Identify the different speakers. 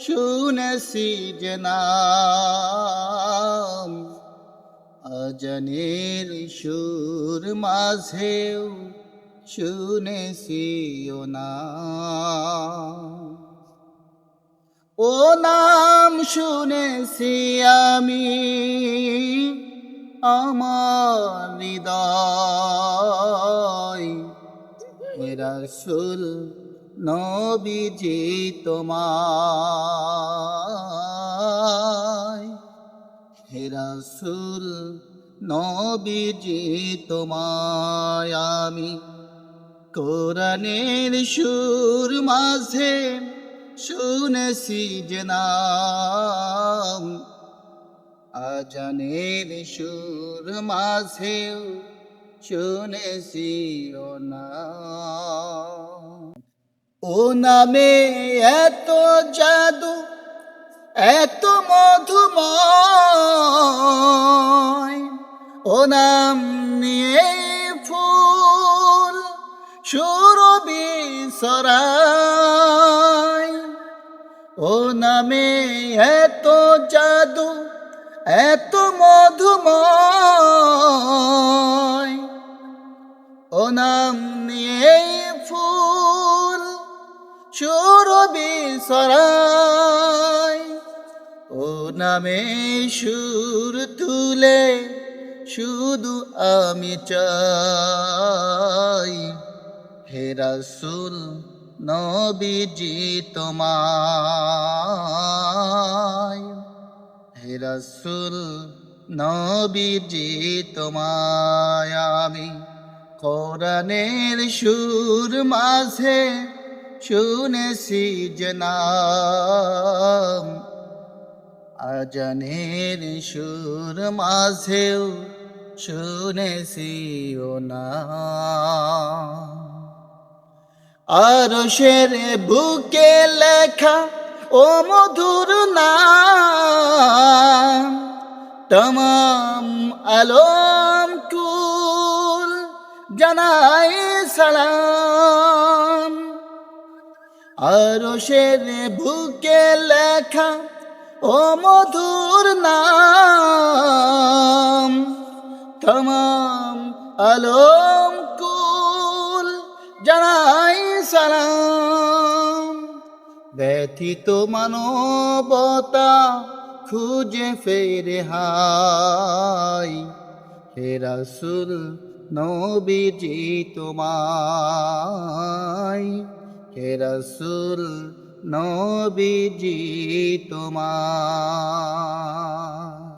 Speaker 1: শুনেছি যে নাম। আজানের সুর মাঝেও শুনেছি ও নাম। ও নাম শুনেছি আমি আমার হৃদয়। রসুল নবীজি তোমায়। হে রসুল, নবীজি তোমায় আমি কোরআনের সুর মাঝে শুনেছি যে নাম। আজানের সুর মাঝেও শুনেছি ও নাম। ও নামে এত জাদু, এত মধুময়। ও নাম নিয়ে ফুল সুরবি সরাই। ও নামে এত জাদু, এত মধুময়। ও নাম নিয়ে সুরবি সরাই। ও নামে সুর তুলে শুধু আমি চাই। হে রাসুল, নবীজি তোমায়। হে রাসুল, নবীজি তোমায়। আমি কোরআনের সুর মাঝে শুনেছি যে নাম আজানের সুর মাঝেও শুনেছি ও না। আর বুকে লেখা ও মধুর নাম। তমাম আলম কুল জানাই সালাম আর শের বুকে লেখা, ও মধুর নাম, তমাম আলম কুল জানাই সালাম। ব্যথিত মানবতা খুঁজে ফেরে হাই, হে রাসুল নবীজি তোমায়। হে রসুল নবীজি তোমায়